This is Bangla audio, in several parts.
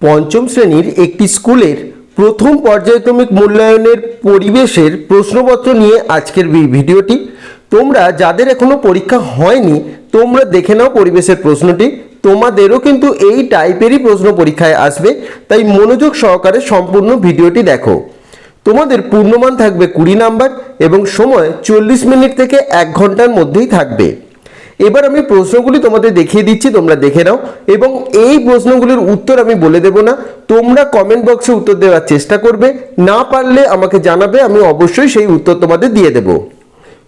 পঞ্চম শ্রেণির একটি স্কুলের প্রথম পর্যায়ক্রমিক মূল্যায়নের পরিবেশের প্রশ্নপত্র নিয়ে আজকের ভিডিওটি। তোমরা যাদের এখনও পরীক্ষা হয়নি, তোমরা দেখে নাও পরিবেশের প্রশ্নটি। তোমাদেরও কিন্তু এই টাইপেরই প্রশ্ন পরীক্ষায় আসবে, তাই মনোযোগ সহকারে সম্পূর্ণ ভিডিওটি দেখো। তোমাদের পূর্ণমান থাকবে কুড়ি নাম্বার এবং সময় চল্লিশ মিনিট থেকে এক ঘণ্টার মধ্যেই থাকবে। এবার আমি প্রশ্নগুলি তোমাদের দেখিয়ে দিচ্ছি, তোমরা দেখে নাও। এবং এই প্রশ্নগুলির উত্তর আমি বলে দেব না। তোমরা কমেন্ট বক্সে উত্তর দেওয়ার চেষ্টা করবে। না পারলে আমাকে জানাবে, আমি অবশ্যই সেই উত্তর তোমাদের দিয়ে দেব।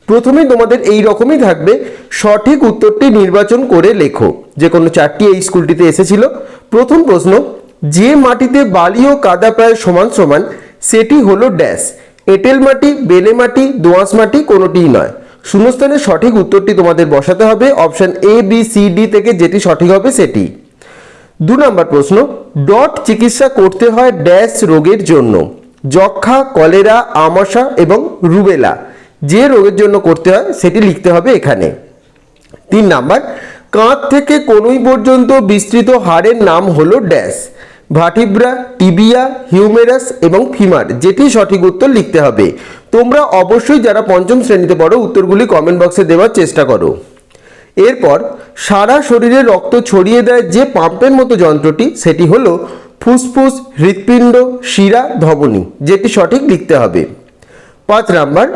প্রথমে তোমাদের এই রকমই থাকবে। সঠিক উত্তরটি নির্বাচন করে লেখো। যে কোনো চারটি এই স্কুলটিতে এসেছিল। প্রথম প্রশ্ন, যে মাটিতে বালি ও কাদা প্রায় সমান সমান, সেটি হলো ড্যাশ। এঁটেল মাটি, বেলে মাটি দোআঁশ মাটি কোনোটিই নয়। শূন্যস্থানের সঠিক উত্তরটি তোমাদের বসাতে হবে, option A B C D থেকে যেটি সঠিক হবে সেটি। দু নম্বর প্রশ্ন, ডট চিকিৎসা করতে হয় ড্যাশ রোগের জন্য। যক্ষা কলেরা আমাশা এবং রুবেলা, যে রোগের জন্য করতে হয় সেটি লিখতে হবে এখানে। তিন নাম্বার, কাঁধ থেকে কনুই পর্যন্ত বিস্তৃত হাড়ের নাম হলো ড্যাশ? ভাটিব্রা, টিবিয়া, হিউমেরাস এবং ফিমার, যেটি সঠিক উত্তর লিখতে হবে। তোমরা অবশ্যই যারা পঞ্চম শ্রেণীতে পড়ো, উত্তরগুলি কমেন্ট বক্সে দেওয়ার চেষ্টা করো। এরপর, সারা শরীরে রক্ত ছড়িয়ে দেয় যে পাম্পের মতো যন্ত্রটি, সেটি হলো ফুসফুস, হৃৎপিণ্ড, শিরা, ধমনী, যেটি সঠিক লিখতে হবে। পাঁচ নাম্বার,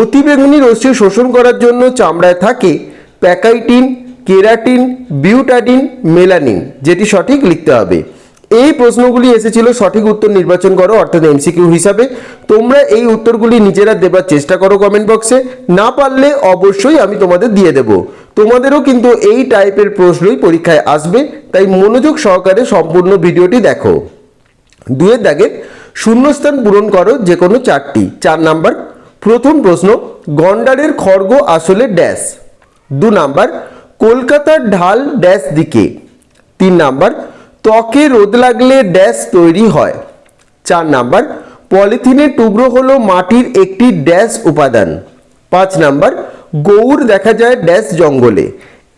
অতিবেগুনি রশ্মি শোষণ করার জন্য চামড়ায় থাকে প্যাকাইটিন, কেরাটিন, বিউটাডিন, মেলানিন, যেটি সঠিক লিখতে হবে। এই প্রশ্নগুলি এসেছিল সঠিক উত্তর নির্বাচন করো, অর্থাৎ এমসিকিউ হিসাবে। তোমরা এই উত্তরগুলি নিজেরা দেবার চেষ্টা করো কমেন্ট বক্সে না পারলে অবশ্যই আমি তোমাদের দিয়ে দেব। তোমাদেরও কিন্তু এই টাইপের প্রশ্নই পরীক্ষায় আসবে, তাই মনোযোগ সহকারে সম্পূর্ণ ভিডিওটি দেখো। দুয়ের দাগে, শূন্যস্থান পূরণ করো যে কোনো চারটি। চার নাম্বার, প্রথম প্রশ্ন, গন্ডারের খড়গ আসলে ড্যাশ দু নাম্বার, কলকাতার ঢাল ড্যাশ দিকে। তিন নাম্বার ত্বকে রোদ লাগলে ড্যাশ তৈরি হয়। চার নাম্বার, পলিথিনের টুকরো হলো মাটির একটি ড্যাশ উপাদান। পাঁচ নাম্বার, গৌর দেখা যায় ড্যাশ জঙ্গলে।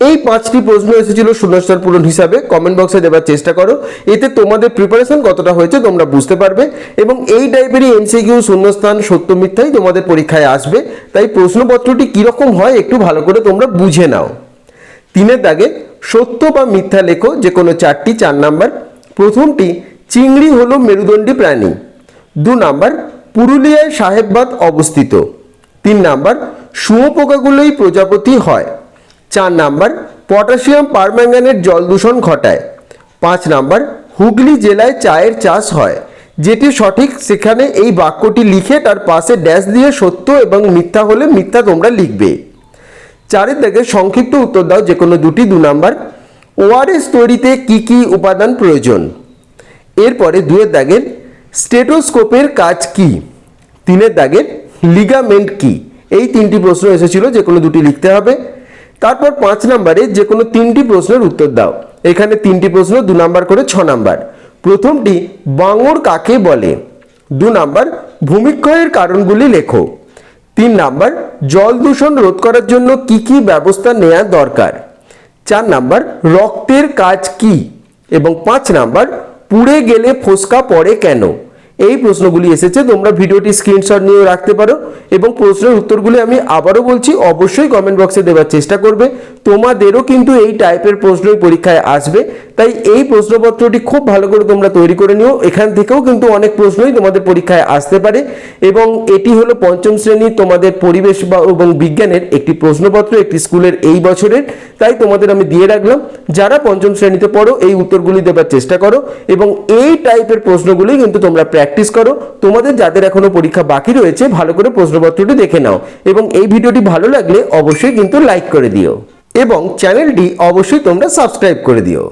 এই পাঁচটি প্রশ্ন এসেছিল শূন্যস্থান পূরণ হিসাবে। কমেন্ট বক্সে দেওয়ার চেষ্টা করো। এতে তোমাদের প্রিপারেশন কতটা হয়েছে তোমরা বুঝতে পারবে এবং এই টাইপেরই এমসিকিউ শূন্যস্থান সত্য মিথ্যাই তোমাদের পরীক্ষায় আসবে। তাই প্রশ্নপত্রটি কীরকম হয় একটু ভালো করে তোমরা বুঝে নাও। তিনের দাগে সত্য বা মিথ্যা লেখো, যে কোনো চারটি, চার নাম্বার। প্রথমটি, চিংড়ি হলো মেরুদণ্ডী প্রাণী। দু নাম্বার, পুরুলিয়ায় সাহেববাদ অবস্থিত। তিন নাম্বার, শুঁয়োপোকাগুলোই প্রজাপতি হয়। চার নাম্বার, পটাশিয়াম পারম্যাঙ্গানেট জল দূষণ ঘটায়। পাঁচ নাম্বার, হুগলি জেলায় চায়ের চাষ হয়। যেটি সঠিক সেখানে এই বাক্যটি লিখে তার পাশে ড্যাশ দিয়ে সত্য এবং মিথ্যা হলে মিথ্যা তোমরা লিখবে। চারের দাগে সংক্ষিপ্ত উত্তর দাও, যে কোনো দুটি দু নাম্বার। ওআরএস তৈরিতে কি কি উপাদান প্রয়োজন? এরপরে দুয়ের দাগের স্টেটোস্কোপের কাজ কি? তিনের দাগের, লিগামেন্ট কি? এই তিনটি প্রশ্ন এসেছিল, যে কোনো দুটি লিখতে হবে। তারপর পাঁচ নাম্বারে যে কোনো তিনটি প্রশ্নের উত্তর দাও। এখানে তিনটি প্রশ্ন, দু নাম্বার করে ছ নাম্বার। প্রথমটি, বাঙর কাকে বলে? দু নাম্বার, ভূমিক্ষয়ের কারণগুলি লেখো। তিন নাম্বার, জল দূষণ রোধ করার জন্য কি কি ব্যবস্থা নেওয়া দরকার? চার নাম্বার, রক্তের কাজ কি? এবং পাঁচ নাম্বার, পুড়ে গেলে ফোসকা পড়ে কেন? এই প্রশ্নগুলি এসেছে, তোমরা ভিডিওটি স্ক্রিনশট নিয়ে রাখতে পারো এবং প্রশ্নের উত্তরগুলি আমি আবারও বলছি, অবশ্যই কমেন্ট বক্সে দেওয়ার চেষ্টা করবে। তোমাদেরও কিন্তু এই টাইপের প্রশ্নই পরীক্ষায় আসবে। তাই এই প্রশ্নপত্রটি খুব ভালো করে তোমরা তৈরি করে নিও। এখান থেকেও কিন্তু অনেক প্রশ্নই তোমাদের পরীক্ষায় আসতে পারে এবং এটি হলো পঞ্চম শ্রেণি তোমাদের পরিবেশ বা এবং বিজ্ঞানের একটি প্রশ্নপত্র, একটি স্কুলের এই বছরের। তাই তোমাদের আমি দিয়ে রাখলাম, যারা পঞ্চম শ্রেণীতে পড়ো, এই উত্তরগুলি দেবার চেষ্টা করো এবং এই টাইপের প্রশ্নগুলি কিন্তু তোমরা প্র্যাকটিস করো। তোমাদের যাদের এখনও পরীক্ষা বাকি রয়েছে, ভালো করে প্রশ্নপত্রটি দেখে নাও এবং এই ভিডিওটি ভালো লাগলে অবশ্যই কিন্তু লাইক করে দিও এবং চ্যানেলটি অবশ্যই তোমরা সাবস্ক্রাইব করে দিও।